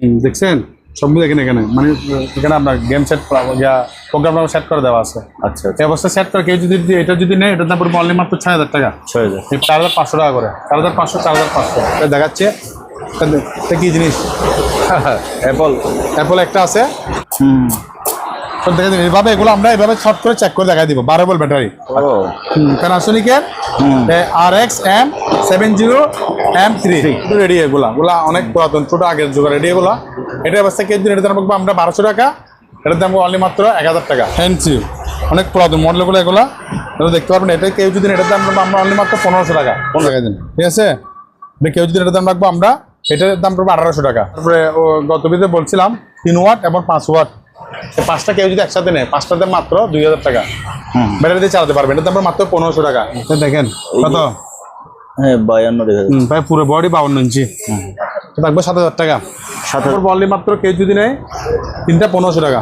হুম, দেখছেন? সব এখানে এখানে। মানে এখানে আপনার গেম সেট প্রোগ্রাম সেট করে দেওয়া আছে। আচ্ছা এই অবস্থা সেট করে কেউ যদি এটা যদি নেয় এটার দাম পড়বে অনলি মাত্র ছয় হাজার টাকা। ছয় হাজার। চার হাজার পাঁচশো টাকা করে। চার হাজার পাঁচশো চার হাজার পাঁচশো। দেখাচ্ছে। কি জিনিস? অ্যাপল অ্যাপল একটা আছে। হুম। দেখে দিন এইভাবে এগুলো আমরা এইভাবে শর্ট করে চেক করে দেখা দিব। বারো বল battery প্যানাসোনিকের R X M seven zero M three ready এগুলা। ওগুলা অনেক পুরাতন ছোট আগের যুগের রেডি এগুলা। এটা অবস্থা কেজি এটার দাম রাখব আমরা বারোশো টাকা। এটার দাম অনলি মাত্র এক হাজার টাকা। ফ্যান্সি অনেক পুরাতন মডেলগুলো এগুলা। এটা দেখতে পারবেন এটা কেউ যদি এটার দাম আমরা অনলি মাত্র পনেরোশো টাকা। পনেরো টাকা দিন। ঠিক আছে? এটা কেউ যদি এটার দাম রাখব আমরা এটার দাম পড়ব আঠারোশো টাকা। তারপরে ও গত বিদে বলছিলাম তিন ওয়াট এবং পাঁচ ওয়াট পাঁচটা কেউ যদি একসাথে নেয় পাঁচটার দাম মাত্র দুই হাজার টাকা। হুম। ব্যাটারি দিয়ে চালাতে পারবেন এটার দাম মাত্র পনেরোশো টাকা। দেখেন কত? হ্যাঁ বায়ান্ন ভাই পুরো বডি বাউন্ন ইঞ্চি। থাকবে সাত হাজার টাকা। সাত তারপর বললি মাত্র কেউ যদি নেয় তিনটা পনেরোশো টাকা।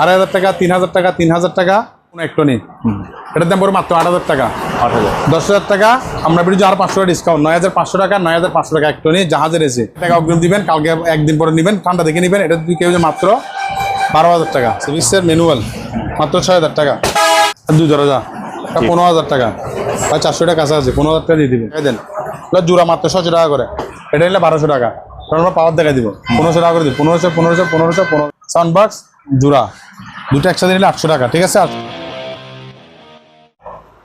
আড়াই হাজার টাকা তিন হাজার টাকা তিন হাজার টাকা কোনো একটু নেই হুম। এটার দাম পড়বে মাত্র আট হাজার টাকা। আট হাজার। দশ হাজার টাকা আমরা আর পাঁচশো টাকা ডিসকাউন্ট নয় হাজার পাঁচশো টাকা নয় হাজার পাঁচশো টাকা একটু নিয়ে জাহাজের এসে টাকা অগ্রিম দিবেন কালকে একদিন পরে নেবেন ঠান্ডা দেখে নেবেন। এটা যদি কেউ যে মাত্র বারো হাজার টাকা। সিভিক্সের ম্যানুয়াল মাত্র ছয় হাজার টাকা। আর দুই দরজা পনেরো হাজার টাকা। বা চারশো টাকা কাছাকাছি পনেরো হাজার টাকা দিয়ে দিবেন দেন। এগুলো জোড়া মাত্র ছশো টাকা করে। এটা নিলে বারোশো টাকা। কারণ আমরা পাওয়ার দেখা দিব। পনেরোশো টাকা করে দিব। পনেরোশো পনেরোশো পনেরোশো পনেরো সাউন্ড বক্স জোড়া। দুটো একসাথে নিলে আটশো টাকা ঠিক আছে? আর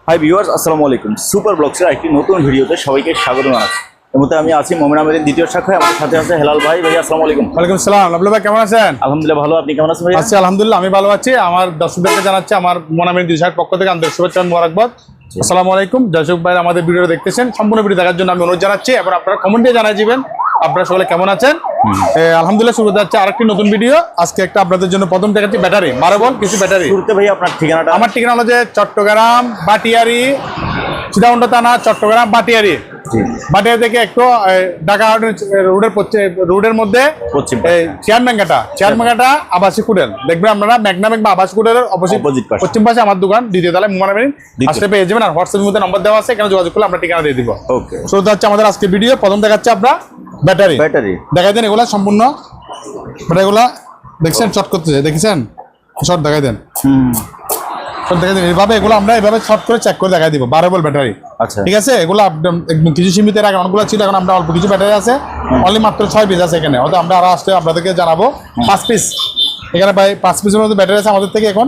হাই ভিউয়ার্স আসসালামু আলাইকুম। সুপার ব্লগসের একটি নতুন ভিডিওতে সবাইকে স্বাগত জানাচ্ছি। আমি আছি মোমিন আহমেদের দ্বিতীয় শাখায় আমার সাথে আছে হেলাল ভাই। ভাই আসসালামু আলাইকুম। ওয়ালাইকুম সালাম। আবুল ভাই কেমন আছেন? আলহামদুলিল্লাহ ভালো। আপনি কেমন আছেন ভাই আছি আলহামদুলিল্লাহ আমি ভালো আছি। আমার দর্শকদেরকে জানাচ্ছি আমার মনামিন দুই পক্ষ থেকে আন্তরিক শুভেচ্ছা ও মোবারকবাদ। আসসালামু আলাইকুম। দর্শক ভাই আমাদের ভিডিও দেখতেছেন সম্পূর্ণ ভিডিও দেখার জন্য আমি অনুরোধ জানাচ্ছি। এবার আপনারা কমেন্টে জানাই দিবেন আপনারা সকলে কেমন আছেন? আলহামদুলিল্লাহ শুরু যাচ্ছে আরেকটি নতুন ভিডিও। আজকে একটা আপনাদের জন্য প্রথম দেখাচ্ছি ব্যাটারি। বারো বল কিছু ব্যাটারি। শুরুতে ভাই আপনার ঠিকানাটা? আমার ঠিকানা হলো যে চট্টগ্রাম বাটিয়ারি চিদাউন্ডা থানা চট্টগ্রাম বাটিয়ারি। বাটিয়া থেকে একটু ঢাকা রোডের রোডের মধ্যে চেয়ারম্যানঘাটা চেয়ারম্যানঘাটা আবাসিক হোটেল দেখবেন আপনারা ম্যাগনামিক বা আবাসিক হোটেলের অপোজিট। পশ্চিম পাশে আমার দোকান দ্বিতীয় তলায় দ্বিতীয়। আসলে পেয়ে যাবেন আর হোয়াটসঅ্যাপের মধ্যে নম্বর দেওয়া আছে এখানে যোগাযোগ করলে আমরা ঠিকানা দিয়ে দিব। ওকে শুরুতে হচ্ছে আমাদের আজকে ভিডিও প্রথম দেখাচ্ছে আপনার ব্যাটারি। ব্যাটারি। দেখাই দেন এগুলা সম্পূর্ণ। ব্যাটারিগুলা দেখছেন? চট করতেছে। দেখেছেন? শর্ট দেখাই দেন। হুম। শর্ট দেখাই এগুলো আমরা এইভাবে শর্ট করে চেক করে দেখাই দিব বারো ব্যাটারি আচ্ছা। ঠিক আছে? এগুলো একদম একদম কিছু সীমিত আগে অনেকগুলো ছিল এখন আমরা অল্প কিছু ব্যাটারি আছে। অনলি মাত্র ছয় পিস আছে এখানে। হয়তো আমরা আরও আসতে আপনাদেরকে জানাব পাঁচ পিস এখানে ভাই পাঁচ পিসের মধ্যে ব্যাটারি আছে আমাদের থেকে এখন?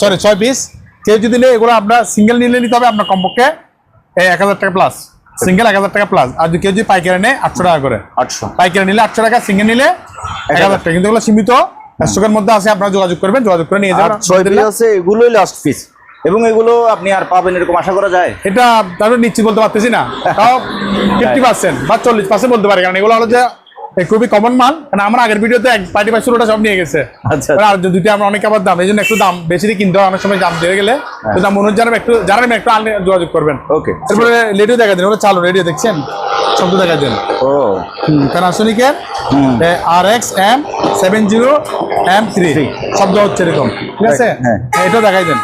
সরি ছয় পিস কেউ যদি নেই এগুলো আপনার সিঙ্গেল নিলে নিতে হবে আপনার কমপক্ষে এক হাজার টাকা প্লাস সিঙ্গেল এক হাজার টাকা প্লাস আর যদি কেউ যদি পাইকারি নেয় আটশো টাকা করে। আটশো। পাইকারি নিলে আটশো টাকা সিঙ্গেল নিলে এক হাজার টাকা। কিন্তু এগুলো সীমিত। স্টকের মধ্যে আছে আপনারা যোগাযোগ করবেন যোগাযোগ করে নিয়ে যাবেন। ছয় পিস আছে এগুলোই লাস্ট পিস এবং এগুলো আপনি আর পাবেন এরকম আশা করা যায়? এটা তাহলে নিশ্চিত বলতে পারতেছি না। তাও ফিফটি পার্সেন্ট বা চল্লিশ পার্সেন্ট বলতে পারি কারণ এগুলো হলো যে খুবই কমন মাল কারণ আমার আগের ভিডিওতে এক পার্টি পাই শুরুটা সব নিয়ে গেছে। আচ্ছা আর দুইটা আমরা অনেক আবার দাম এই জন্য একটু দাম বেশি কিনতে হয় অনেক সময় দাম দিয়ে গেলে। তো দাম অনুযায়ী জানাবেন একটু জানাবেন একটু যোগাযোগ করবেন। ওকে তারপরে রেডিও দেখা দিন ওগুলো চালু রেডিও দেখছেন? শব্দ দেখা দেন। ও। প্যানাসোনিকের R X M seven zero M three শব্দ হচ্ছে এরকম ঠিক আছে? হ্যাঁ। হ্যাঁ এটাও দেখাই দেন।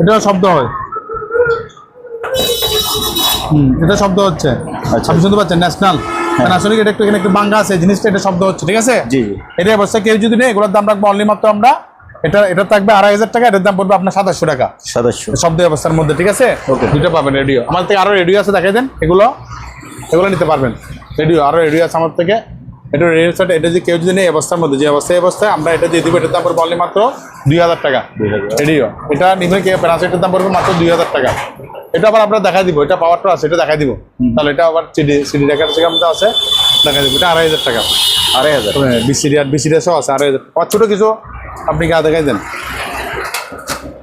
এটাও শব্দ হয়। হুম এটা শব্দ হচ্ছে। আচ্ছা। আপনি শুনতে পাচ্ছেন? ন্যাশনাল আসলে এটা একটু এখানে একটু বাঙ্গা আছে জিনিসটা এটা শব্দ হচ্ছে ঠিক আছে? জি এটা অবশ্যই কেউ যদি নেই এগুলোর দাম রাখব অনলি মাত্র আমরা। এটা এটা থাকবে আড়াই হাজার টাকা এটার দাম পড়বে আপনার সাতাশশো টাকা। সাতাশশো। শব্দ অবস্থার মধ্যে ঠিক আছে? ওকে। দুটো পাবেন রেডিও। আমার থেকে আরও রেডিও আছে দেখাই দেন এগুলো। এগুলো নিতে পারবেন। রেডিও আরও রেডিও আছে আমার থেকে। এটা রেডিও সেট এটা যদি কেউ যদি নেই অবস্থার মধ্যে যে অবস্থায় অবস্থায় আমরা এটা দিয়ে দিব এটার দাম পড়বে অনলি মাত্র দুই হাজার টাকা। 2000 রেডিও। এটা নিবে কে প্যারাসেটের দাম পড়বে মাত্র দুই হাজার টাকা। এটা আবার আমরা দেখা দিব এটা পাওয়ারটা আছে এটা দেখা দিব। তাহলে এটা আবার সিডি সিডি থেকে আমাদের আছে দেখা দিব। এটা আড়াই হাজার টাকা। আড়াই হাজার। বিসিডি আর বিসিডিএসও আছে আড়াই হাজার। আর ছোটো কিছু আপনি গা দেখাই দেন।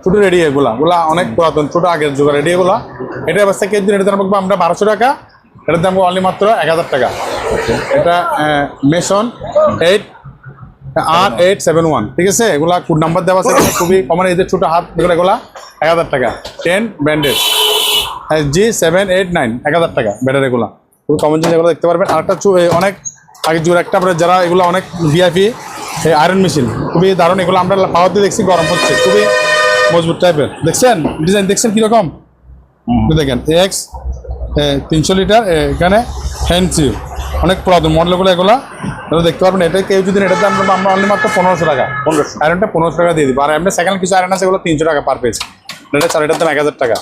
ছোটো রেডি এগুলা ওগুলা অনেক পুরাতন ছোটো আগের যুগের রেডি এগুলা। এটা অবস্থা কেজি এটার দাম আমরা বারোশো টাকা। এটার দাম অনলি মাত্র এক হাজার টাকা। এটা mason eight R eight seven one ঠিক আছে? এগুলা কোড নাম্বার দেওয়া আছে খুবই কমন এদের ছোটো হাত এগুলো এগুলা এক হাজার টাকা। Ten bandage G seven eight nine এক হাজার টাকা ব্যাটারি এগুলা। খুবই কমন জিনিস এগুলো দেখতে পারবেন। আরেকটা অনেক আগে জোর একটা আপনার যারা এগুলো অনেক ভিআইপি আয়রন মেশিন খুবই দারুণ এগুলো আমরা পাওয়ার দিয়ে দেখছি গরম হচ্ছে খুবই মজবুত টাইপের দেখছেন? ডিজাইন দেখছেন কীরকম? দেখেন এক্স তিনশো লিটার এখানে হ্যান্ডসি অনেক পুরাতন মডেলগুলো এগুলো। আপনারা দেখতে পারবেন। এটা কেউ যদি এটার দাম আমরা আমরা অনলি মাত্র পনেরোশো টাকা। পনেরোশো। আয়রনটা পনেরোশো টাকা দিয়ে দিবো। আর এমনি সেকেন্ড কিছু আয়রন আছে এগুলো তিনশো টাকা পার পিস এটা চার এটার দাম এক হাজার টাকা।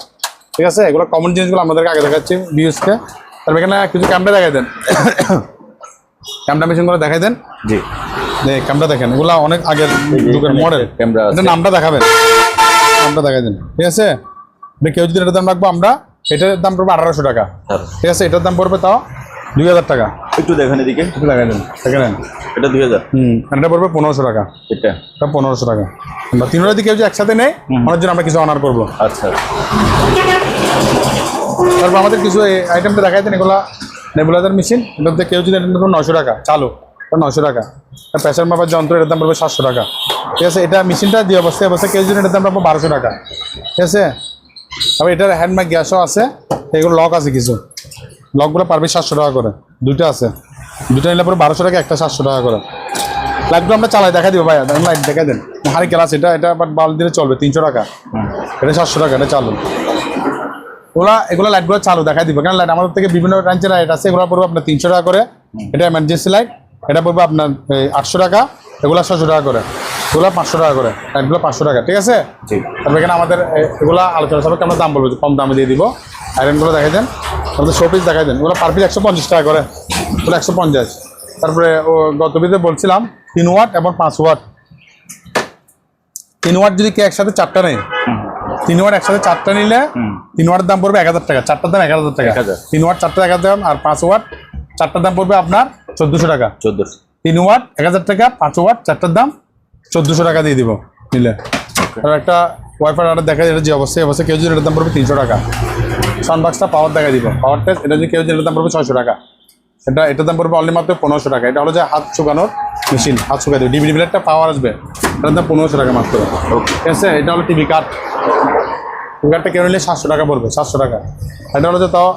ঠিক আছে? এগুলো কমন জিনিসগুলো আমাদেরকে আগে দেখাচ্ছি ভিউসকে তারপর এখানে কিছু ক্যামেরা দেখাই দেন। ক্যামেরা মেশিনগুলো দেখাই দেন। জি। ক্যামেরা দেখেন। এগুলো অনেক আগের যুগের মডেল ক্যামেরা। নামটা দেখাবেন। নামটা দেখাই দেন। ঠিক আছে? কেউ যদি এটার দাম রাখব আমরা এটার দাম পড়বে আঠারোশো টাকা। ঠিক আছে? এটার দাম পড়বে তাও দুই হাজার টাকা। একটু দেখেন এদিকে। দেখাই দেন এটা দুই হাজার। হুম এটা পড়বে পনেরোশো টাকা। এটা? এটা পনেরোশো টাকা। আমরা তিনটা দিকে যদি একসাথে নেই ওনার জন্য আমরা কিছু অনার করব। আচ্ছা। তারপর আমাদের কিছু আইটেমটা দেখাই দেন এগুলো নেবুলাইজার মেশিন এটাতে কেউ যদি এটা নশো টাকা চালু এটা নশো টাকা। প্রেশার মাপার যন্ত্র এটার দাম পড়বে সাতশো টাকা। ঠিক আছে এটা মেশিনটা দিয়ে অবস্থায় অবস্থায় কেউ যদি এটার দাম পাবো বারোশো টাকা। ঠিক আছে? তারপর এটার হ্যান্ডম্যাগ গ্যাসও আছে এগুলো লক আছে কিছু। লকগুলো পারবে সাতশো টাকা করে। দুটো আছে। দুটো নিলে পরে বারোশো টাকা একটা সাতশো টাকা করে। লাইটগুলো আমরা চালাই দেখা দিব ভাই লাইট দেখা দেন। হারি ক্লাস এটা এটা বাট বাল দিলে চলবে তিনশো টাকা। এটা সাতশো টাকা এটা চালু। ওগুলা এগুলো লাইটগুলো চালু দেখাই দিব। কারণ লাইট আমাদের থেকে বিভিন্ন ব্রাঞ্চের লাইট আছে এগুলো পড়বে আপনার তিনশো টাকা করে। এটা এমার্জেন্সি লাইট এটা পড়বে আপনার আটশো টাকা। এগুলো ছশো টাকা করে। এগুলো পাঁচশো টাকা করে। লাইটগুলো পাঁচশো টাকা ঠিক আছে? তারপরে এখানে আমাদের এগুলো আলোচনা সবাইকে আমরা দাম বলব কম দামে দিয়ে দিব। আয়রনগুলো দেখাই দেন। আমাদের শোপিস দেখাই দেন। ওগুলো পার পিস একশো পঞ্চাশ টাকা করে। ওগুলো একশো পঞ্চাশ। তারপরে ও গত ভিডিওতে বলছিলাম তিন ওয়াট এবং পাঁচ ওয়াট। তিন ওয়াট যদি কে একসাথে চারটা নেই তিন ওয়াট একসাথে চারটা নিলে তিন ওয়াটের দাম পড়বে এক হাজার টাকা। চারটার দাম এক হাজার টাকা। 1000 তিন ওয়াট চারটা এক হাজার আর পাঁচ ওয়াট চারটার দাম পড়বে আপনার চোদ্দোশো টাকা। চোদ্দোশো। তিন ওয়াট এক হাজার টাকা পাঁচ ওয়াট চারটার দাম চোদ্দোশো টাকা দিয়ে দিব নিলে। আর একটা ওয়াইফাই অর্ডার দেখা যায় এটা যে অবস্থায় অবস্থায় কেউ যদি এটার দাম পড়বে তিনশো টাকা। সাউন্ডবক্সটা পাওয়ার দেখা দিব। পাওয়ার টেস্ট এটা যদি কেউ যদি দাম পড়বে ছয়শো টাকা। এটা এটার দাম পড়বে অনলি মাত্র পনেরোশো টাকা। এটা হলো যে হাত শুকানোর মেশিন হাত শুকাই দেবে। ডিবিডি একটা পাওয়ার আসবে। এটার দাম পনেরোশো টাকা মাত্র। ঠিক আছে? এটা হলো টিভি কার্ড টিভি কার্ডটা কেউ নিলে সাতশো টাকা পড়বে, সাতশো টাকা। এটা হলো যে তাও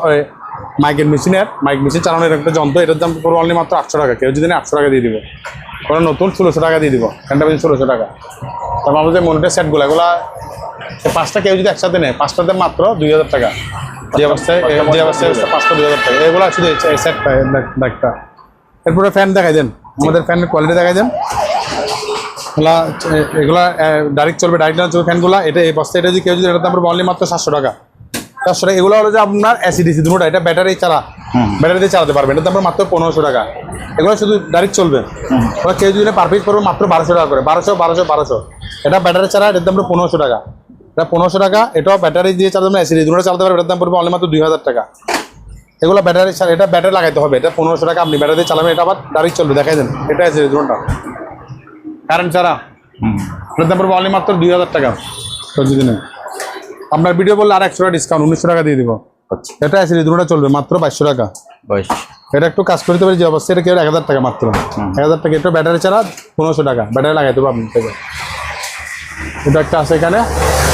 মাইকের মেশিনের মাইক মেশিন চালানোর একটা যন্ত্র। এটার দাম পড়বে অনলি মাত্র আটশো টাকা। কেউ যদি আটশো টাকা দিয়ে দিবে। ওরা নতুন ষোলোশো টাকা দিয়ে দিব। ফ্যানটা বেশি ষোলোশো টাকা। তারপর আমাদের মনিটর সেটগুলো এগুলো পাঁচটা কেউ যদি একসাথে নেয়, পাঁচটাতে মাত্র দুই হাজার টাকা। যে অবস্থায় যে অবস্থায় অবস্থা দুই হাজার টাকা এগুলো শুধু সেট পায় একটা এরপরে ফ্যান দেখাই দেন। আমাদের ফ্যানের কোয়ালিটি দেখাই দেন। এগুলা এগুলা ডাইরেক্ট চলবে ডাইরেক্ট চলবে ফ্যানগুলো এটা এই বস্তা এটা যদি কেউ যদি এটার দাম অনলি মাত্র সাতশো টাকা। চারশো টাকা এগুলো হলো যে আপনার অ্যাসিডিসি দুটো এটা ব্যাটারি চালা। ব্যাটারি দিয়ে চালাতে পারবেন দাম পড়বে মাত্র পনেরোশো টাকা। এগুলো শুধু ডাইরেক্ট চলবে। ওরা কেউ যদি পার পিস পড়বে মাত্র বারোশো টাকা করে। বারোশো বারোশো বারোশো। এটা ব্যাটারি চালা এটার দাম পনেরোশো টাকা। এটা পনেরোশো টাকা এটাও ব্যাটারি দিয়ে চালাতে পারবেন অ্যাসিডি দুটো চালাতে পারবে এটার দাম পড়বে অনলি মাত্র দুই হাজার টাকা। এগুলো ব্যাটারি ছাড়া এটা ব্যাটারি লাগাইতে হবে এটা পনেরোশো টাকা আপনি ব্যাটারি দিয়ে চালাবেন এটা আবার ডাইরেক্ট চলবে দেখাই দেন এটা আছে দুটোটা। কারেন্ট ছাড়া? এটার দাম পড়বে অনলি মাত্র দুই হাজার টাকা। প্রতিদিনে আপনার ভিডিও বললে আর একশো টাকা ডিসকাউন্ট উনিশশো টাকা দিয়ে দিব। আচ্ছা। এটা আছে দুটোটা চলবে মাত্র বাইশশো টাকা। বাইশ। এটা একটু কাজ করতে পারি যে অবস্থা এটা কেউ এক হাজার টাকা মাত্র। এক হাজার টাকা এটা ব্যাটারি ছাড়া পনেরোশো টাকা ব্যাটারি লাগাইতে হবে আপনি এটা একটা আছে এখানে।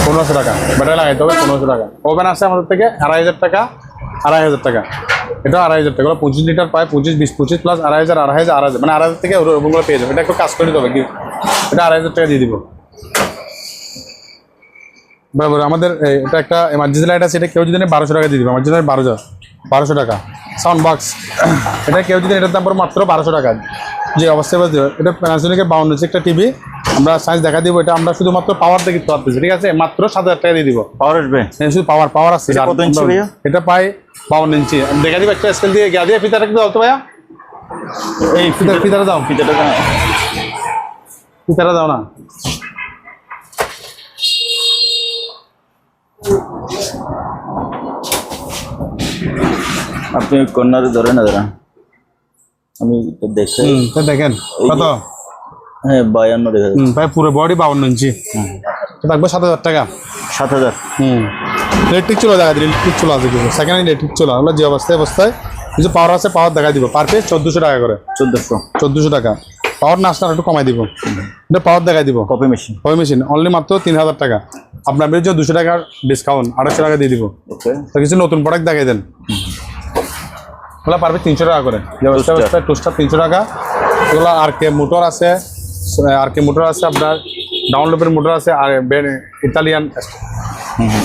পনেরোশো টাকা। ব্যাটারি লাগাইতে হবে পনেরোশো টাকা। ওভেন আছে আমাদের থেকে আড়াই হাজার টাকা, আড়াই হাজার টাকা। এটা আড়াই হাজার টাকা। পঁচিশ লিটার পায়, পঁচিশ, বিশ, পঁচিশ প্লাস আড়াই হাজার আড়াই হাজার, আড়াই মানে আড়াই হাজার থেকে ওগুলো পেয়ে যাবে। এটা একটু কাজ করে দিতে হবে এটা আড়াই হাজার টাকা দিয়ে দিব। বরাবর আমাদের এটা একটা এমার্জেন্সি লাইট আছে। এটা কেউ যদি বারোশো টাকা দিয়ে দিবে। এমার্জেন্সি লাইট বারোশো বারোশো টাকা। সাউন্ড বক্স এটা কেউ যদি এটার দাম পড়ে মাত্র বারোশো টাকা। যে অবস্থায় এটা প্যানাসোনিকের বাউন্ন ইঞ্চি একটা টিভি আমরা সাইজ দেখা দিব এটা আমরা শুধুমাত্র পাওয়ার দেখে পারতেছি ঠিক আছে? মাত্র সাত হাজার টাকা দিয়ে দিব। পাওয়ার আসবে? শুধু পাওয়ার পাওয়ার আছে এটা পাই বাউন্ন ইঞ্চি দেখা দিব একটা স্কেল দিয়ে গিয়া দিয়ে ফিতাটা একটু দাও তো ভাইয়া। এই ফিতা ফিতাটা দাও। ফিতাটা কেন? ফিতাটা দাও না। আপনি কর্নারে ধরে না দাঁড়ান আমি তো দেখে তো দেখেন। কত? হ্যাঁ বায়ান্ন ভাই পুরো বডি বাউন্ন ইঞ্চি। থাকবে সাত হাজার টাকা? সাত হাজার। হুম। ইলেকট্রিক চুলা দেখা দিল ইলেকট্রিক চুলা আছে কিছু সেকেন্ড হ্যান্ড ইলেকট্রিক চুলা হলো যে অবস্থায় অবস্থায় কিছু পাওয়ার আছে পাওয়ার দেখা দিব। পার পিস চোদ্দোশো টাকা করে। চোদ্দোশো। চোদ্দোশো টাকা। পাওয়ার না আসলে একটু কমাই দিব। এটা পাওয়ার দেখাই দিব। কপি মেশিন ওই মেশিন অনলি মাত্র তিন হাজার টাকা। আপনার বিরুদ্ধে দুশো টাকার ডিসকাউন্ট আড়াইশো টাকা দিয়ে দিব। তো কিছু নতুন প্রোডাক্ট দেখাই দেন। ওগুলো পারবে তিনশো টাকা করে। যে। টুস্টার তিনশো টাকা। এগুলো আর কে মোটর আছে। আর কে মোটর আছে আপনার ডাউনলোডের মোটর আছে, আর ইতালিয়ান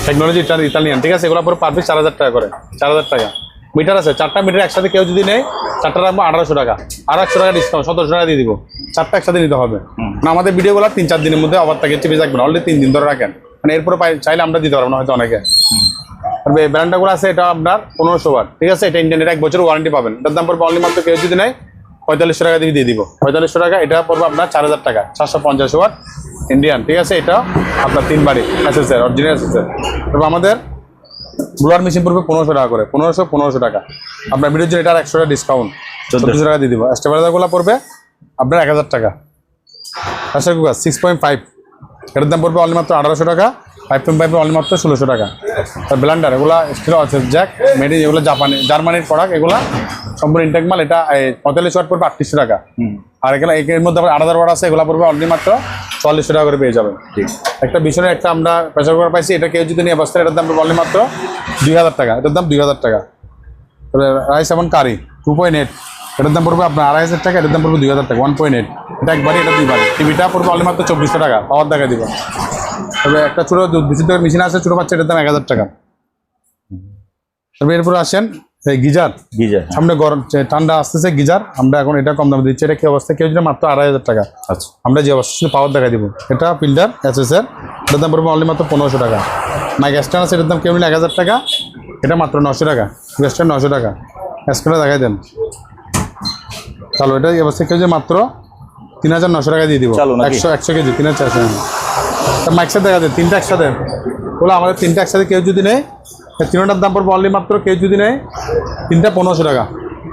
টেকনোলজি ইতালিয়ান, ঠিক আছে? এগুলো পুরো পার পিস চার হাজার টাকা করে, চার হাজার টাকা। মিটার আছে, চারটা মিটার একসাথে কেউ যদি নেয়, চারটা রাখব আঠারোশো টাকা। আর একশো টাকা ডিসকাউন্ট সতেরোশো টাকা দিয়ে দিব। চারটা একসাথে নিতে হবে। না, আমাদের ভিডিওগুলো তিন চার দিনের মধ্যে আবার থাকে চেপে থাকবেন অলরেডি তিন দিন ধরে রাখেন। মানে এরপরে চাইলে আমরা দিতে পারব না, হয়তো অনেকে। আর ব্র্যান্ডগুলো আছে, এটা আপনার পনেরোশো বার, ঠিক আছে? এটা ইন্ডিয়ান এক বছর ওয়ারেন্টি পাবেন। এটার দাম পড়বে অনলি মাত্র কেউ যদি নেয় পঁয়তাল্লিশশো টাকা দিয়ে দিয়ে দিব। পঁয়তাল্লিশশো টাকা এটা পড়ব আপনার চার হাজার টাকা চারশো পঞ্চাশ ওয়াট ইন্ডিয়ান ঠিক আছে? এটা আপনার তিন বাড়ি এসএসএর অরিজিনাল এসএসএর তবে আমাদের ব্লোয়ার মেশিন পড়বে পনেরোশো টাকা করে পনেরোশো পনেরোশো টাকা। আপনার ভিডিওর জন্য এটা একশো টাকা ডিসকাউন্ট চোদ্দোশো। টাকা দিয়ে দিব। স্টেবিলাইজারগুলো পড়বে আপনার এক হাজার টাকা। Pressure cooker six point five এটার দাম পড়বে অনলি মাত্র আঠারোশো টাকা ফাইভ পয়েন্ট ফাইভ অনলি মাত্র ষোলোশো টাকা। আর ব্লেন্ডার এগুলো স্টিল আছে জ্যাক মেড এগুলো জাপানি জার্মানির প্রোডাক্ট এগুলো সম্পূর্ণ ইনটেক মাল এটা পঁয়তাল্লিশ ওয়াট পড়বে আটত্রিশশো টাকা। আর এগুলো এর মধ্যে আবার হাজার ওয়াট আছে এগুলো পড়বে অনলি মাত্র চল্লিশশো টাকা করে পেয়ে যাবেন। ঠিক। একটা বিষয় একটা আমরা প্রেসার কুকার পাইছি এটা কেউ যদি নিয়ে বসতে এটার দাম পড়বে অনলি মাত্র দুই হাজার টাকা। এটার দাম দুই হাজার টাকা। তবে রাইস এমন কারি টু পয়েন্ট এইট এটার দাম পড়বে আপনার আড়াই হাজার টাকা এটার দাম পড়বে দুই হাজার টাকা ওয়ান পয়েন্ট এইট এটা একবারই এটা দুইবারই টিভিটা পড়বে অনলি মাত্র চব্বিশশো টাকা পাওয়ার দেখা দিব। তবে একটা ছোটো বিশুদ্ধ মেশিন আছে ছোটো বাচ্চা এটার দাম এক হাজার টাকা। তবে এরপরে আসেন গিজার? গিজার সামনে গরম ঠান্ডা আসতেছে গিজার। আমরা এখন এটা কম দামে দিচ্ছি। এটা কি অবস্থা? কেউ যদি মাত্র আড়াই হাজার টাকা। আচ্ছা। আমরা যে অবস্থা পাওয়ার দেখা দিব। এটা ফিল্টার এসএস এর এটার দাম পড়বে অনলি মাত্র পনেরোশো টাকা। মাইক স্ট্যান্ড আছে এটার দাম কেউ এক হাজার টাকা। এটা মাত্র নশো টাকা। স্ট্যান্ড নশো টাকা। স্ক্রিনে দেখাই দেন। চলো এটা অবস্থা। কেউ যে মাত্র তিন হাজার নশো টাকা দিয়ে দিব। একশো একশো কেজি তিন হাজার চারশো মাইক সাথে দেখা দেন তিনটা একসাথে। বলো আমাদের তিনটা একসাথে কেউ যদি নেয় তিনটার দাম পড়বে অনলি মাত্র কেউ যদি নেয় তিনটা পনেরোশো টাকা।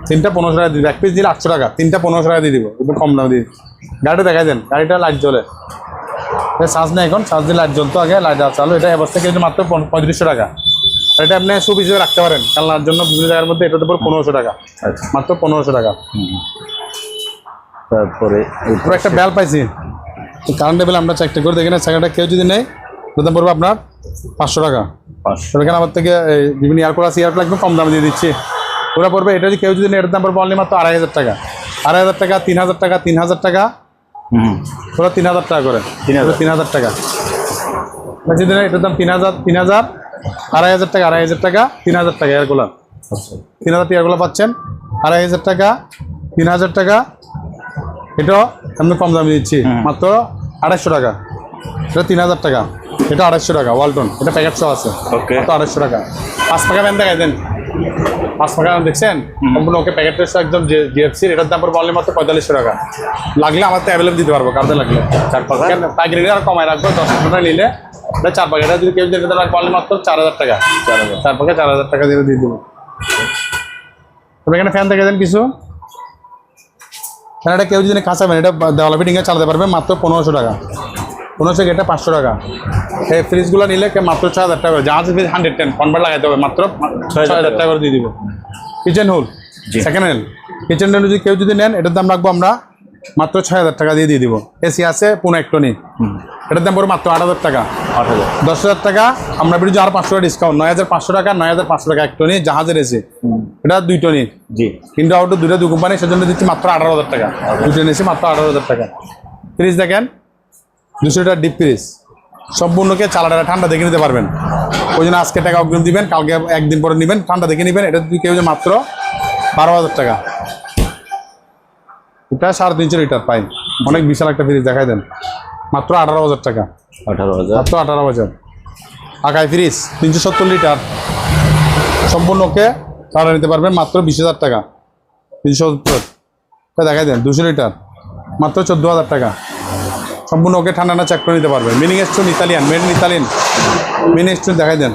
তিনটা পনেরোশো টাকা দিয়ে দিব। এক পিস দিলে আটশো টাকা। তিনটা পনেরোশো টাকা দিয়ে দিব। একটু কম দামে দিয়ে গাড়িটা দেখাই দেন। গাড়িটা লাইট জ্বলে। চার্জ নেই এখন। চার্জ দিয়ে লাইট জ্বলতো আগে লাইট চালু। এটা অবস্থা কেজি মাত্র পঁয়ত্রিশশো টাকা। আর এটা আপনি সুপ হিসেবে রাখতে পারেন। কালনার জন্য বিভিন্ন জায়গার মধ্যে এটাতে পর পনেরোশো টাকা। আচ্ছা। মাত্র পনেরোশো টাকা। তারপরে এই- পুরো একটা বেল পাইছি। কারেন্ট বিল আমরা চেকটা করে দেখি না। সেকেন্ডটা কেউ যদি নেই দাম পড়বে আপনার পাঁচশো টাকা। তবে এখানে আমার থেকে বিভিন্ন এয়ারপোর্ট আছে এয়ারপোর্ট একদম কম দামে দিয়ে দিচ্ছি। ওরা পড়বে এটা যদি কেউ যদি এটার দাম পড়বে অনলি মাত্র আড়াই হাজার টাকা। আড়াই হাজার টাকা তিন হাজার টাকা তিন হাজার টাকা। ওরা তিন হাজার টাকা করে। তিন হাজার। টাকা। যদি এটার দাম তিন হাজার তিন হাজার আড়াই হাজার টাকা আড়াই হাজার টাকা তিন হাজার টাকা এয়ারগুলো আচ্ছা। তিন হাজার এয়ারগুলো পাচ্ছেন আড়াই হাজার টাকা তিন হাজার টাকা। এটাও আমি কম দামে দিচ্ছি মাত্র আড়াইশো টাকা। এটা তিন হাজার টাকা। এটা আড়াইশো টাকা ওয়ালটন এটা প্যাকেট সহ আছে। ওকে আড়াইশো টাকা। পাঁচ টাকা ব্যান দেখাই দেন। পাঁচ টাকা দেখছেন? সম্পূর্ণ ওকে প্যাকেট সহ একদম জিএফসির এটার দাম পড়বে মাত্র পঁয়তাল্লিশশো টাকা। লাগলে আমার তো অ্যাভেলেবল দিতে পারব কারতে লাগলে। চার পাকা? পাইকারি আর কমায় রাখব দশ টাকা নিলে। এটা চার পাকা। এটা যদি কেউ রাখব মাত্র চার হাজার টাকা। চার হাজার। চার পাকে চার হাজার টাকা দিয়ে দিয়ে দেবো। তবে এখানে ফ্যান দেখে দেন কিছু ফ্যান এটা কেউ যদি কাঁচাবেন এটা দেওয়ালা ফিটিংয়ে চালাতে পারবে মাত্র পনেরোশো টাকা। পনেরোশো এটা পাঁচশো টাকা। এই ফ্রিজগুলো নিলে কে মাত্র ছয় হাজার টাকা করে। জাহাজ ফ্রিজ হান্ড্রেড টেন কনভার্ট লাগাতে হবে মাত্র ছয় হাজার টাকা করে দিয়ে দিব। কিচেন হোল সেকেন্ড হ্যান্ড কিচেন হোল যদি কেউ যদি নেন এটার দাম রাখব আমরা মাত্র ছয় হাজার টাকা দিয়ে দিয়ে দিব। এসি আছে পুনে একটনি এটার দাম পড়বে মাত্র আট হাজার টাকা। আট হাজার। দশ হাজার টাকা আমরা বেরিয়েছি আর পাঁচশো টাকা ডিসকাউন্ট নয় হাজার পাঁচশো টাকা নয় হাজার পাঁচশো টাকা এক টনি জাহাজের এসে এটা দুই টনি। জি। কিন্তু আউট দুটো দু কোম্পানি সেজন্য দিচ্ছি মাত্র আঠারো হাজার টাকা। দুই টনি এসে মাত্র আঠারো হাজার টাকা। ফ্রিজ দেখেন। দুশো টাকা ডিপ ফ্রিজ সম্পূর্ণকে চালাটা ঠান্ডা দেখে নিতে পারবেন। ওই জন্য আজকে টাকা অগ্রিম দিবেন কালকে একদিন পরে নেবেন ঠান্ডা দেখে নেবেন। এটা কেউ যে মাত্র বারো হাজার টাকা। এটা সাড়ে তিনশো লিটার পাই অনেক বিশাল একটা ফ্রিজ দেখাই দেন। মাত্র আঠারো হাজার টাকা। আঠারো হাজার। মাত্র আঠারো বছর আকাই ফ্রিজ তিনশো সত্তর লিটার। সম্পূর্ণ ওকে ভাড়া নিতে পারবেন মাত্র বিশ হাজার টাকা। তিনশো সত্তর। দেখাই দেন দুশো লিটার। মাত্র চোদ্দ হাজার টাকা। সম্পূর্ণ ওকে ঠান্ডা না চেক করে নিতে পারবেন meaning stone Italian made in Italian mini stone দেখাই দেন।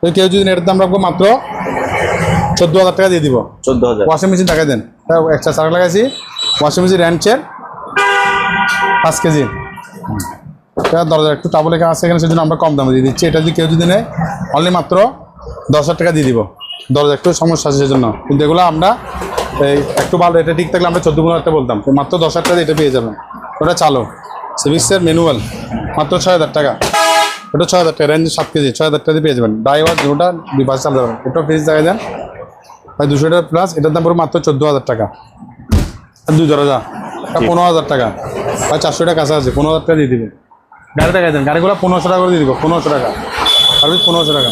তো কেউ যদি এটার দাম রাখব মাত্র চোদ্দ হাজার টাকা দিয়ে দিব। চোদ্দ হাজার। ওয়াশিং মেশিন দেখাই দেন। এক্সট্রা চার্জ লাগাইছি। ওয়াশিং মেশিন র্যান্ডচের পাঁচ কেজি। দরজা একটু টাবল এখানে আছে এখানে সেজন্য আমরা কম দামে দিয়ে দিচ্ছি। এটা যদি কেউ যদি নেয় অনলি মাত্র দশ হাজার টাকা দিয়ে দিব। দরজা একটু সমস্যা আছে সেজন্য। কিন্তু এগুলো আমরা এই একটু ভালো এটা ঠিক থাকলে আমরা চোদ্দ পনেরো হাজার বলতাম। তো মাত্র দশ হাজার টাকা দিয়ে এটা পেয়ে যাবেন। ওটা চালো। সিভিক্সের ম্যানুয়াল মাত্র ছয় হাজার টাকা। ওটা ছয় হাজার টাকা রেঞ্জ সাত কেজি ছয় হাজার টাকা দিয়ে পেয়ে যাবেন। ড্রাইভার ওটা দুই পাশে চালাতে পারবেন ওটা ফ্রিজ দেখা দেন। ভাই দুশো টাকা প্লাস এটার দাম পড়বে মাত্র চোদ্দ হাজার টাকা। আর দুই দরজা এটা পনেরো হাজার টাকা। ভাই চারশো টাকা কাছে আছে পনেরো হাজার টাকা দিয়ে দিবেন গাড়ি দেখাই দেন গাড়িগুলো পনেরোশো টাকা করে দিয়ে দিব পনেরোশো টাকা। সার্ভিস পনেরোশো টাকা।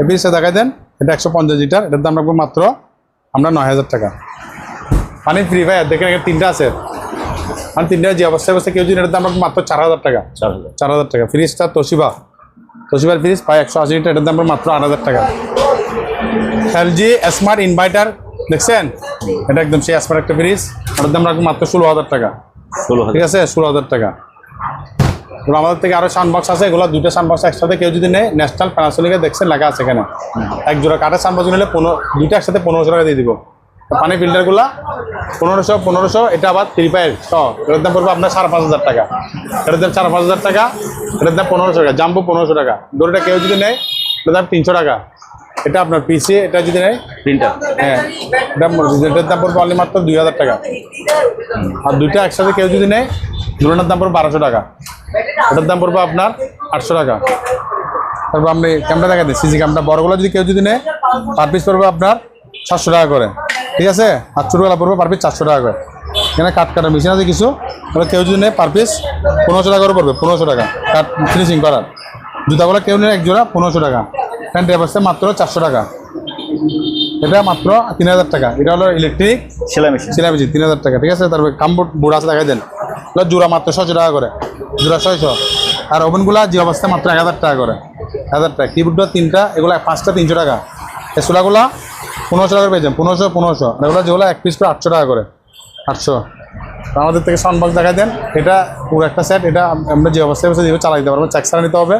এপিসে দেখাই দেন এটা একশো পঞ্চাশ লিটার এটার দাম রাখব মাত্র আমরা নয় হাজার টাকা। পানি ফ্রি ফায়ার দেখেন এখানে তিনটা আছে। মানে তিনটা যে অবস্থায় অবস্থায় কেউ যদি এটার দাম মাত্র চার হাজার টাকা। চার হাজার। টাকা। ফ্রিজটা তোশিবা। তোশিবার ফ্রিজ প্রায় একশো আশি লিটার। এটার দাম মাত্র আট হাজার টাকা। এলজি স্মার্ট ইনভার্টার দেখছেন? এটা একদম সেই স্মার্ট একটা ফ্রিজ। ওটার দাম রাখব মাত্র ষোলো হাজার টাকা। ষোলো ঠিক আছে? ষোলো হাজার টাকা। আমাদের থেকে আরও সানবক্স আছে। এগুলো দুটো সানবক্স একসাথে কেউ যদি নেয় ন্যাশনাল প্যানাসোনিকে দেখছেন লেখা আছে এখানে। এক জোড়া কাঠের সানবক্স নিলে পনেরো দুইটা একসাথে পনেরোশো টাকা দিয়ে দিব। পানি ফিল্টারগুলো পনেরোশো পনেরোশো এটা আবার ফাইভ ছ। এটার দাম পড়বে আপনার সাড়ে পাঁচ হাজার টাকা। এটার দাম সাড়ে পাঁচ হাজার টাকা এটার দাম পনেরোশো টাকা জাম্বু পনেরোশো টাকা। দড়িটা কেউ যদি নেয় এটার দাম তিনশো টাকা। এটা আপনার পিসি এটা যদি নেয় প্রিন্টার হ্যাঁ এটা এটার দাম পড়বে অনলি মাত্র দুই হাজার টাকা। আর দুইটা একসাথে কেউ যদি নেয় দুটার দাম পড়বে বারোশো টাকা। এটার দাম পড়বে আপনার আটশো টাকা। তারপর আপনি ক্যামেরা দেখা দিন সিসি ক্যামেরা বড়গুলো যদি কেউ যদি নেয় পার পিস পড়বে আপনার সাতশো টাকা করে। ঠিক আছে? আর ছোটোবেলা পড়বে পার পিস চারশো টাকা করে। এখানে কাঠ কাটার মেশিন আছে কিছু? তাহলে কেউ যদি নেয় পার পিস পনেরোশো টাকা করে পড়বে পনেরোশো টাকা। কাঠ ফিনিশিং করার। জুতাগুলো কেউ নেয় এক জোড়া পনেরোশো টাকা। প্যান্ট অবস্থা মাত্র চারশো টাকা। এটা মাত্র তিন হাজার টাকা। এটা হলো ইলেকট্রিক সেলাই মেশিন সিলাই মেশিন তিন হাজার টাকা। ঠিক আছে? তারপরে কামবোর্ড বুড়া আছে দেখাই দেন। জোড়া মাত্র ছশো টাকা করে। জোড়া ছয়শো। আর ওভেনগুলো যে অবস্থা মাত্র এক হাজার টাকা করে। এক হাজার টাকা। কিবোর্ডটা তিনটা এগুলো পাঁচটা তিনশো টাকা। এই সোলাগুলো পনেরোশো টাকা পেয়েছেন পনেরোশো পনেরোশো। এগুলো যেগুলো এক পিস করে আটশো টাকা করে, আটশো। আমাদের থেকে সাউন্ড দেখাই দেন। এটা পুরো একটা সেট এটা আমরা যে অবস্থায় অবস্থায় যেভাবে চালাই দিতে পারব চেক ছাড়া নিতে হবে।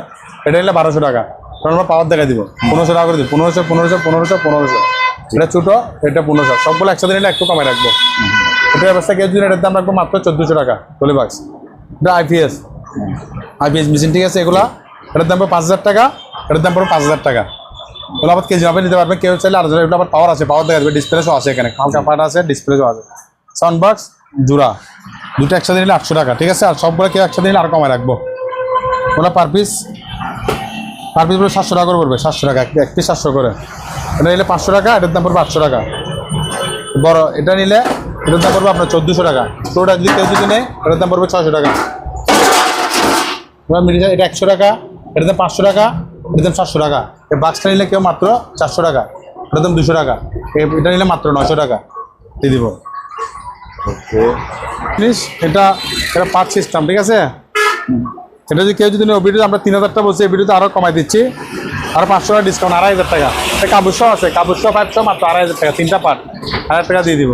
এটা নিলে বারোশো টাকা। কারণ আমরা পাওয়ার দেখা দিব। পনেরোশো টাকা করে দিব। পনেরোশো পনেরোশো পনেরোশো পনেরোশো। এটা ছোটো, এটা পনেরোশো। সবগুলো একসাথে নিলে একটু কমে রাখব। এটা অবস্থা কেউ যদি এটার দাম রাখব মাত্র চোদ্দোশো টাকা টলি বাক্স এটা আইপিএস আইপিএস মেশিন ঠিক আছে এগুলা। এটার দাম পাঁচ হাজার টাকা। এটার দাম পড়বে পাঁচ হাজার টাকা। এগুলো আবার কেজি ভাবে নিতে পারবে কেউ চাইলে আর এগুলো আবার পাওয়ার আছে পাওয়ার দেখা যাবে ডিসপ্লে শো আছে এখানে। হালকা পাটা আছে ডিসপ্লে শো আছে। সাউন্ড বক্স জোড়া। দুটো একসাথে নিলে আটশো টাকা, ঠিক আছে? আর সবগুলো কেউ একসাথে নিলে আরও কমায় রাখব। ওগুলো পার পিস পার পিস পড়বে সাতশো টাকা করে পড়বে, সাতশো টাকা, এক- পিস সাতশো করে। এটা নিলে পাঁচশো টাকা, এটার দাম পড়বে আটশো টাকা। বড়, এটা নিলে, এটার দাম পড়বে আপনার চোদ্দোশো টাকা। ছোটোটা যদি কেউ যদি নেয়, এটার দাম পড়বে ছশো টাকা। এটা একশো টাকা, এটার দাম পাঁচশো টাকা। এটার দাম সাতশো টাকা। এই বাক্সটা নিলে কেউ মাত্র চারশো টাকা। এটার দাম দুশো টাকা। এটা নিলে মাত্র নশো টাকা। দিয়ে দিব। ওকে। জিনিস এটা এটা পার্ট সিস্টেম ঠিক আছে? এটা যদি কেউ যদি ভিডিওতে আমরা তিন হাজারটা বলছি এই ভিডিওতে আরও কমাই দিচ্ছি। আরও পাঁচশো টাকা ডিসকাউন্ট আড়াই হাজার টাকা। এটা কাবুসও আছে কাবুসও পাঁচশো মাত্র আড়াই হাজার টাকা তিনটা পার্ট হাজার টাকা দিয়ে দিব।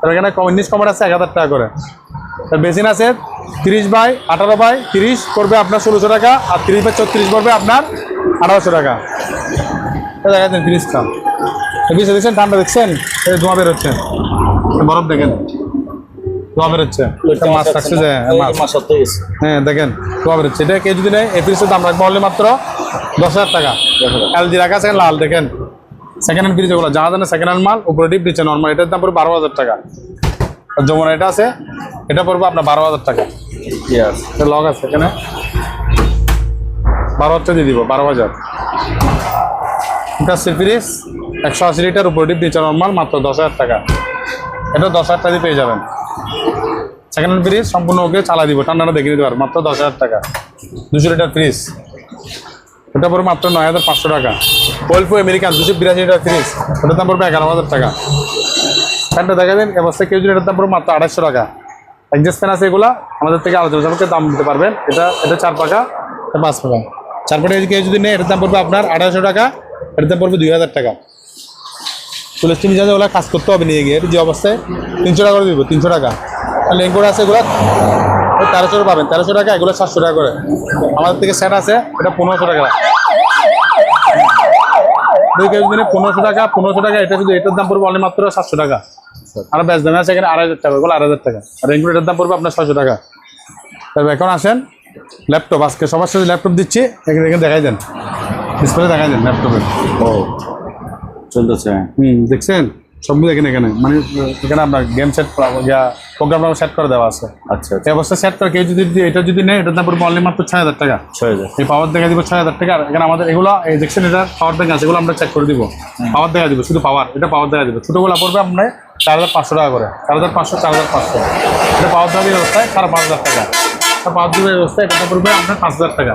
আর এখানে কমিউনিস কমার আছে এক হাজার টাকা করে। আর বেসিন আছে তিরিশ বাই আঠারো বাই তিরিশ পড়বে আপনার ষোলোশো টাকা আর তিরিশ বাই ছত্রিশ পড়বে আপনার আঠারোশো টাকা। এটা দেখা যাচ্ছেন তিরিশটা বিশ দেখছেন ঠান্ডা দেখছেন ধোঁয়া বেরোচ্ছে বরফ দেখেন ধোঁয়া বেরোচ্ছে মাছ থাকছে যে হ্যাঁ, মাছ। হ্যাঁ দেখেন ধোঁয়া বেরোচ্ছে এটা যদি নেয় এই দাম রাখব হলে মাত্র দশ হাজার টাকা। এলজি রাখা আছে লাল দেখেন। সেকেন্ড হ্যান্ড ফ্রিজ ওগুলো জাহাজ সেকেন্ড হ্যান্ড মাল উপরে ডিপ দিচ্ছে নর্মাল এটার দাম পড়বে বারো হাজার টাকা। আর যমুনা এটা আছে এটা পড়বে আপনার বারো হাজার টাকা। লক আছে এখানে। বারো হাজার দিয়ে দিব, বারো হাজার। এটা সিফিরিস একশো আশি লিটার, উপর ডিপ দিচ্ছে নর্মাল মাত্র দশ হাজার টাকা। এটা দশ হাজার টাকা দিয়ে পেয়ে যাবেন। সেকেন্ড হ্যান্ড ফ্রিজ সম্পূর্ণ ওকে চালা দিব, ঠান্ডাটা দেখে নিতে পারবেন মাত্র দশ হাজার টাকা। দুশো লিটার ফ্রিজ ওটা পড়বে মাত্র নয় হাজার পাঁচশো টাকা। ওয়েলফো আমেরিকান দুশো বিরাশি লিটার ফ্রিজ ওটার দাম পড়বে এগারো হাজার টাকা। ফ্যানটা দেখা দিন অবস্থা কেউ যদি এটার দাম পড়বে মাত্র আড়াইশো টাকা। অ্যাডজাস্ট ফ্যান আছে এগুলা, আমাদের থেকে আলোচনা দাম দিতে পারবেন। এটা এটা চার পাকা পাঁচ পাকা। চার পাকা কেউ যদি নেয় এটার দাম পড়বে আপনার আড়াইশো টাকা, এটার দাম পড়বে দুই হাজার টাকা। চল্লিশ তিন হাজার ওগুলো কাজ করতে হবে নিয়ে গিয়ে যে অবস্থায় তিনশো টাকা করে দিব, তিনশো টাকা। আর লেঙ্গুর আছে এগুলো ওই তেরোশো পাবেন, তেরোশো টাকা, এগুলো সাতশো টাকা করে। আমাদের থেকে সেট আছে, এটা পনেরোশো টাকা। দুই কেজি দিনে পনেরোশো টাকা পনেরোশো টাকা, এটা শুধু এটার দাম পড়বে অনেক মাত্র সাতশো টাকা। আর ব্যাস দামে আছে এখানে আড়াই হাজার টাকা, এগুলো আড়াই হাজার টাকা। আর এগুলো এটার দাম পড়বে আপনার ছয়শো টাকা। তবে এখন আসেন ল্যাপটপ আজকে সবার সাথে ল্যাপটপ দিচ্ছি। এখানে এখানে দেখাই দেন। ডিসপ্লে দেখাই দেন ল্যাপটপে ও চলতেছে। হুম দেখছেন? সব দেখেন এখানে। মানে এখানে আপনার গেম সেট প্রোগ্রাম সেট করে দেওয়া আছে। আচ্ছা আচ্ছা। এই অবস্থা সেট করে কেউ যদি এটা যদি নেয় এটার দাম পড়বে অনলি মাত্র ছয় হাজার টাকা। ছয় হাজার। এই পাওয়ার দেখা দিব ছয় হাজার টাকা। আর এখানে আমাদের এগুলো এই দেখছেন এটা পাওয়ার ব্যাংক আছে এগুলো আমরা চেক করে দিব। পাওয়ার দেখা দিব শুধু পাওয়ার এটা পাওয়ার দেখা দিব। ছোটোগুলো পড়বে আপনার চার হাজার পাঁচশো টাকা করে। চার হাজার পাঁচশো চার হাজার পাঁচশো। এটা পাওয়ার দেওয়ার ব্যবস্থায় সাড়ে পাঁচ হাজার টাকা। পাওয়ার দেওয়ার ব্যবস্থায় এটা পড়বে আপনার পাঁচ হাজার টাকা।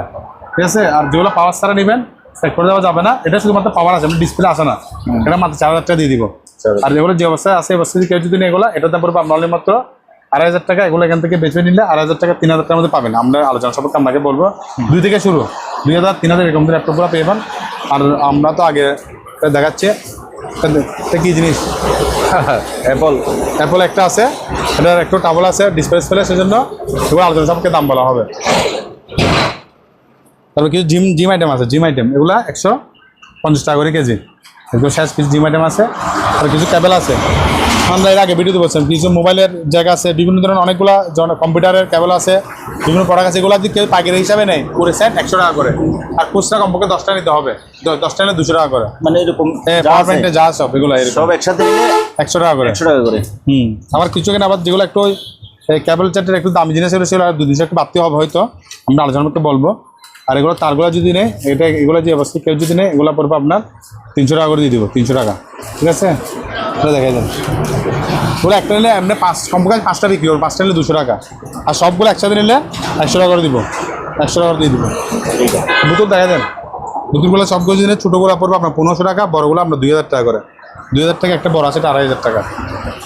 ঠিক আছে? আর যেগুলো পাওয়ার ছাড়া নেবেন সেট করে দেওয়া যাবে না। এটা শুধুমাত্র পাওয়ার আছে ডিসপ্লে আসে না। এটা মাত্র চার হাজার টাকা দিয়ে দিব। আর যেগুলো যে অবস্থায় আছে যদি কেউ যদি নেই এগুলো দাম পড়বে আপনার মাত্র আড়াই হাজার টাকা। এগুলো এখান থেকে বেছে নিলে আড়াই হাজার টাকা তিন হাজার টাকার মধ্যে পাবেন। আমরা আলোচনা সম্পর্কে আপনাকে বলব দুই থেকে শুরু। দুই হাজার তিন হাজার এরকম ল্যাপটপগুলো পেয়ে যাবেন। আর আমরা তো আগে দেখাচ্ছি এটা কি জিনিস? অ্যাপল অ্যাপল একটা আছে এটার একটু টাবল আছে ডিসপ্লে ফেলে সেজন্য এগুলো আলোচনা সবকে দাম বলা হবে। তারপর কিছু জিম জিম আইটেম আছে জিম আইটেম এগুলো একশো পঞ্চাশ টাকা করে কেজি। এগুলো শেষ কিছু জিম আইটেম আছে, আর কিছু ক্যাবেল আছে। আমরা এর আগে ভিডিওতে বলছিলাম কিছু মোবাইলের জায়গা আছে বিভিন্ন ধরনের অনেকগুলো কম্পিউটারের ক্যাবেল আছে বিভিন্ন প্রোডাক্ট আছে এগুলো যদি কেউ পাইকারি হিসাবে নেয়। করে সেট একশো টাকা করে। আর খুচরা কমপক্ষে দশটা নিতে হবে। দশটা নিলে দুশো টাকা করে। মানে এরকম পাওয়ার পয়েন্টে যা সব এগুলো সব একসাথে একশো টাকা করে। একশো টাকা করে। হুম। আবার কিছু এখানে আবার যেগুলো একটু ক্যাবল চার্টের একটু দামি জিনিস সেগুলো আর দু দিনশো একটু বাড়তি হবে হয়তো। আমরা আলোচনা করতে বলব। আর এগুলো তারগুলো যদি নেই এটা এগুলো যে অবস্থা কেউ যদি নেই এগুলো পড়বে আপনার তিনশো টাকা করে দিয়ে দিব তিনশো টাকা। ঠিক আছে? এটা দেখাই দেন। ওগুলো একটা নিলে এমনি পাঁচ কমপক্ষে পাঁচটা বিক্রি করব পাঁচটা নিলে দুশো টাকা। আর সবগুলো একসাথে নিলে একশো টাকা করে দিব একশো টাকা দিয়ে দিব। ঠিক আছে বোতল দেখা দেন। বোতলগুলো সবগুলো যদি ছোটোগুলো পড়বে আপনার পনেরোশো টাকা বড়গুলো আপনার দুই হাজার টাকা করে। দুই হাজার টাকা একটা বড় আছে এটা আড়াই হাজার টাকা।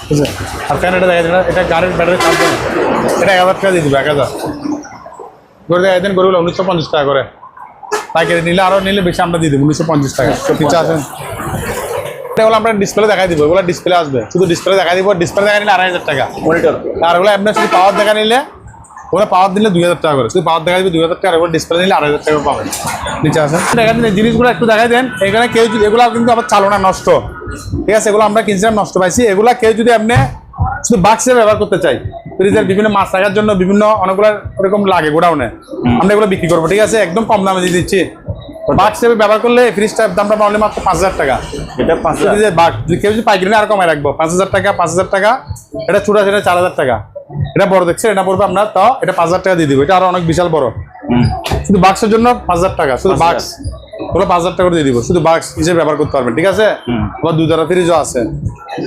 ঠিক আছে আর ফ্যান এটা দেখা যায় এটা গাড়ির ব্যাটারি চার্জ এটা এক হাজার টাকা দিয়ে দিবে এক হাজার। করে দেখা দেন গরুগুলো উনিশশো পঞ্চাশ টাকা করে। পাইকারি নিলে আরও নিলে বেশি আমরা দিয়ে দেবো উনিশশো পঞ্চাশ টাকা। পিচ্ছে আসেন এগুলো আমরা ডিসপ্লে দেখাই দিব এগুলো ডিসপ্লে আসবে। শুধু ডিসপ্লে দেখাই দিব ডিসপ্লে দেখা নিলে আড়াই হাজার টাকা। মনিটর আর ওগুলো আপনার শুধু পাওয়ার দেখা নিলে ওগুলো পাওয়ার দিলে দুই হাজার টাকা করে। শুধু পাওয়ার দেখা দিবে দুই হাজার টাকা ওগুলো ডিসপ্লে নিলে আড়াই হাজার টাকা পাবেন নিচে আসেন। দেখা দিন জিনিসগুলো একটু দেখাই দেন এখানে কেউ যদি এগুলো কিন্তু আবার চালনা নষ্ট। ঠিক আছে এগুলো আমরা কিনছিলাম নষ্ট পাইছি। এগুলা কেউ যদি আপনি শুধু বাক্সে ব্যবহার করতে চাই ফ্রিজের বিভিন্ন মাছ রাখার জন্য বিভিন্ন অনেকগুলো এরকম লাগে গোডাউনে। আমরা এগুলো বিক্রি করব ঠিক আছে? একদম কম দামে দিয়ে দিচ্ছি। বাক্স হিসেবে ব্যবহার করলে ফ্রিজটার দামটা পাবলে মাত্র পাঁচ হাজার টাকা। এটা পাঁচ হাজার। বাঘ কেউ যদি পাইকারি আর কমায় রাখব। পাঁচ হাজার টাকা পাঁচ হাজার টাকা এটা ছোট আছে চার হাজার টাকা। এটা বড় দেখছে এটা পড়বে আপনার তাও এটা পাঁচ হাজার টাকা দিয়ে দিব। এটা আরও অনেক বিশাল বড়। শুধু বাক্সের জন্য পাঁচ হাজার টাকা শুধু বাক্স। ওগুলো পাঁচ হাজার টাকা করে দিয়ে দিব। শুধু বাক্স হিসেবে ব্যবহার করতে পারবেন ঠিক আছে। আবার দুই দ্বারা ফ্রিজও আছে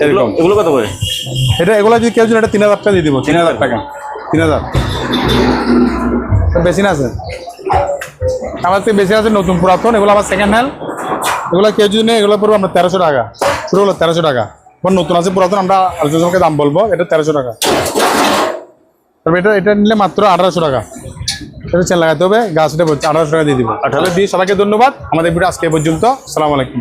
এরকম। এগুলো কত করে? এটা এগুলো যদি কেউ এটা তিন হাজার টাকা দিয়ে দিব। তিন হাজার। টাকা তিন হাজার। বেশি না আছে? আমার থেকে বেশি আছে নতুন পুরাতন। এগুলো আমার সেকেন্ড হ্যান্ড এগুলো কেউ যদি নেই এগুলো পড়ব আমরা তেরোশো টাকা। শুরু হলো তেরোশো টাকা। এবার নতুন আছে পুরাতন আমরা আলোচনাকে দাম বলব এটা তেরোশো টাকা। তবে এটা এটা নিলে মাত্র আঠারোশো টাকা। এটা চেন লাগাতে হবে গাছটা আঠারোশো টাকা দিয়ে দিব। তাহলে দিয়ে সবাইকে ধন্যবাদ। আমাদের ভিডিও আজকে পর্যন্ত। সালাম আলাইকুম।